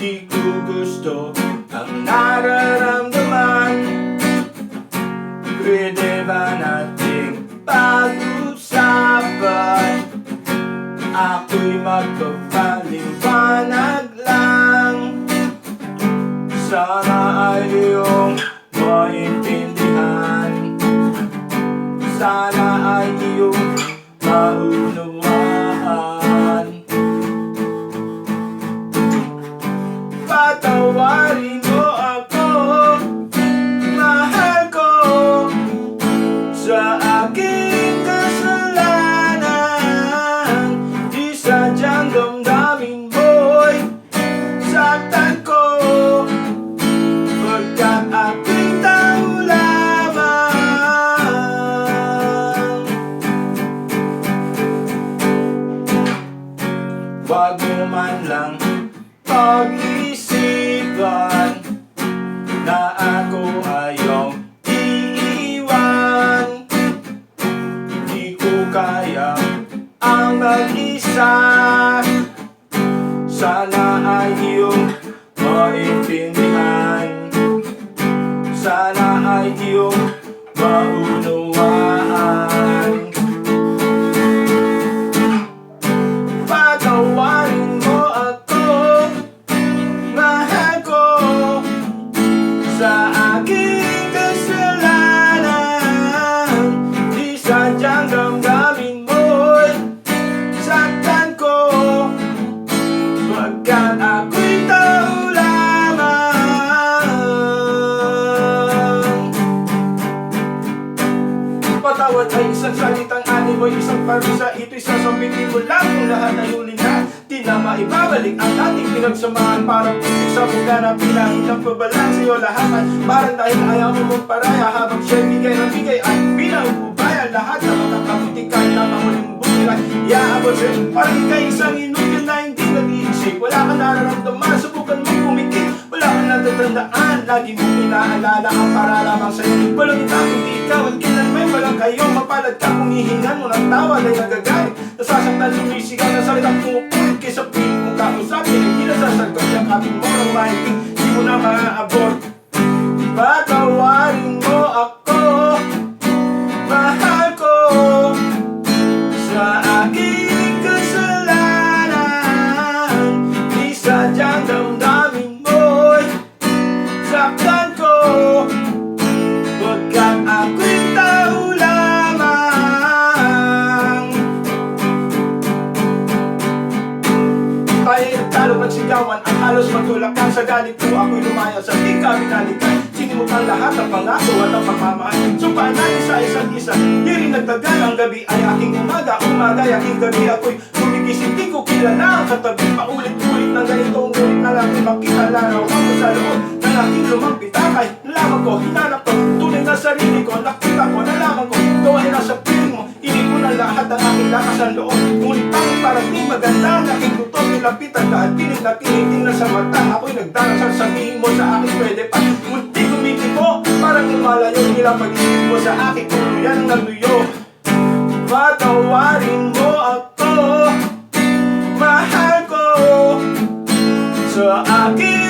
Di ko gusto ang nararamdaman. Pwede ba nating pag-usapan? Ako'y magpapaliwanag lang. Sana ay iyong maintindihan lang. Pag-isipan Na ako ayong iiwan. Di ko kaya ang mag-isa. Sana ay iyong maintindihan. Sana ay iyong maunawaan isang salitang animo Isang parusa, ito'y sasambitin mo lang Kung lahat ay huli na. Di na maibabalik ang ating pinagsamahan Parang putik sa buga na pinahid ang pabalan Sa'yo lahat parang dahil ayaw mo magparaya Habang siya'y bigay ng bigay ay pinauubayan Lahat na makakabuti kahit na mahuling buhay Iaabot sa'yo parang ikay isang inugil na hindi nag-iisip. Wala ka nararamdaman, lagi mong inaalala ang para lamang sa'yo. Walang iba kundi ikaw at kailanman walang kayo Mapalad ka kung hihingan mo ng tawa ay nagagalit. Nasasaktan sumisigaw na salitang pumupulit Kaysa pilit mo kausapin ay di nasasagot Yakapin mo ng mahigpit, di mo na maaabot Patawarin mo ako. Mahal ko Sa aking Tayo nagtalo magsigawan Ang halos magtulakan Sa galit ko ako'y lumaya Sa di kami nalikan Sinimot ang lahat ng pangako at ang pagmamahal. Sumpaan natin sa isa't isa Di rin nagtagal Ang gabi. Ay aking umaga Umaga ay aking gabi. Ako'y gumigising Di ko kilala ang katabi. Paulit-ulit na ganito Ngunit na lang makita Larawan ko sa loob. Ng aking lumang pitakay Nalaman ko, hinanap ko. Tunay na sarili ko Nakita ko, nalaman ko. Ito ay nasa lahat ang aking lakas ng loob. Ngunit pangit parang di maganda aking gutom Nilapitan ka at pinig na tiniting na sa mata. Ako'y nagdarasal sabihin mo sa akin pwede pa. Ngunit di kumikip mo Parang lumalayo Nila pag-ibig mo sa akin Tuluyan ng luyo. Patawarin mo ako Mahal ko Sa aking